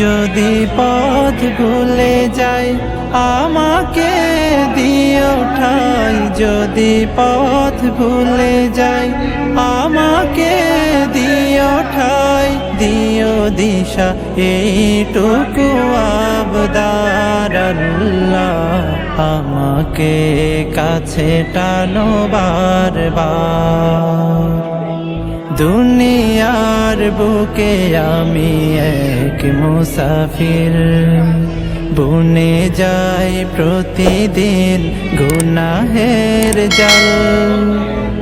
যদি পথ ভুলে যাই, আমাকে দিও ঠাই যদি পথ ভুলে যাই, আমাকে দিও ঠাই দিও দিশা, এইটুকু আবদার আল্লাহ আমাকে কাছে টানো বারবার। দুনিয়ার বুকে আমি এক মুসাফির। বুনে যাই প্রতিদিন গুনাহের জল।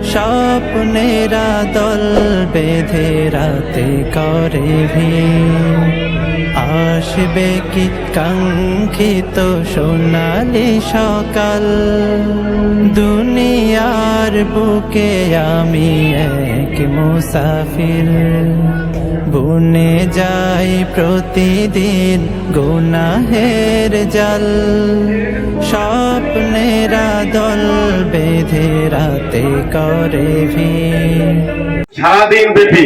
স্বপ্নেরা দল বেঁধে রাতে করে ভিড়। আসবে কি কাঙ্ক্ষিত সোনালি সকাল? দুনিয়ার বুকে আমি এক মুসাফির। বনে যাই প্রতিদিন গুনাহের জল। স্বপ্নেরা দল বেঁধে রাতে করে ভিড়। সারাদিন ব্যাপী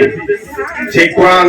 সেই কোরআন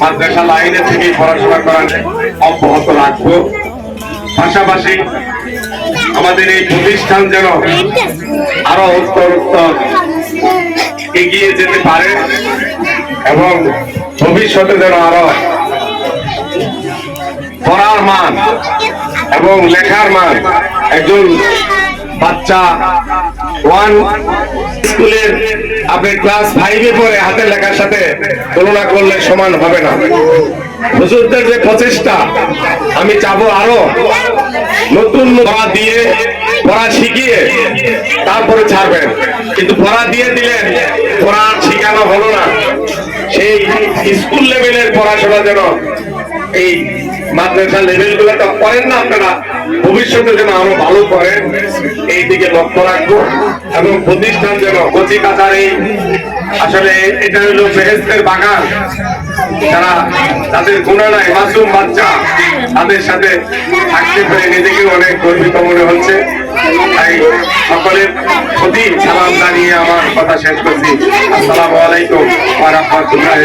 মাদ্রাসা লাইনে থেকে পড়াশোনা করা অব্যাহত রাখব। পাশাপাশি আমাদের এই প্রতিষ্ঠান যেন আরও উত্তর উত্তর এগিয়ে যেতে পারে এবং ভবিষ্যতে যেন আরও পড়ার মান এবং লেখার মান একজন বাচ্চা ওয়ান স্কুলের আপনি ক্লাস ফাইভে পড়ে হাতের লেখার সাথে তুলনা করলে সমান হবে না। হুজুরদের যে প্রচেষ্টা, আমি চাবো আরও নতুন পড়া দিয়ে, পড়া শিখিয়ে তারপরে ছাড়বেন। কিন্তু পড়া দিয়ে দিলেন, পড়া শিখানো হলো না। সেই স্কুল লেভেলের পড়াশোনা যেন এই মাদ্রাসা লেভেলগুলো করেন না আপনারা, ভবিষ্যতে যেন আরও ভালো করেন এই দিকে লক্ষ্য রাখব এবং প্রতিষ্ঠান যেন কচি এই আসলে এটা হলো বেহেস্তের বাগান। যারা তাদের গুণা নাই মাসুম বাচ্চা, তাদের সাথে থাকতে পেরে নিজেকে অনেক গর্বিত মনে হচ্ছে। তাই সকলের প্রতি সালাম জানিয়ে আমার কথা শেষ করছি। আসসালামু আলাইকুম ওয়া রাহমাতুল্লাহি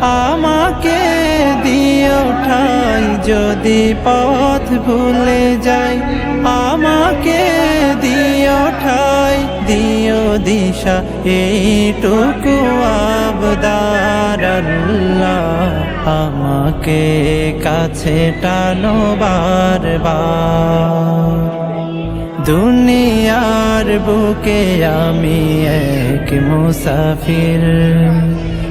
আমাকে দিও ঠাই যদি পথ ভুলে যাই। আমাকে দিও ঠাই দিও দিশা, এইটুকু আবদার আমাকে কাছে টানো বারবার। দুনিয়ার বুকে আমি এক মুসাফির।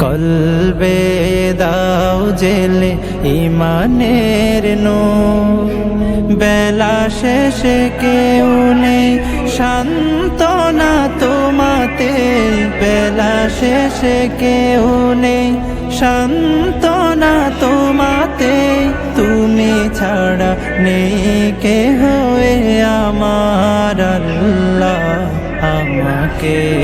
কলবে দাও জেলে ইমানের নো বেলা শেষে কেউ নেই শান্তনা তোমাতে। বেলা শেষে কেউ নেই শান্তনা তোমাতে। তুমি ছাড়া নেই কে হয়ে আমার আল্লাহ আমাকে।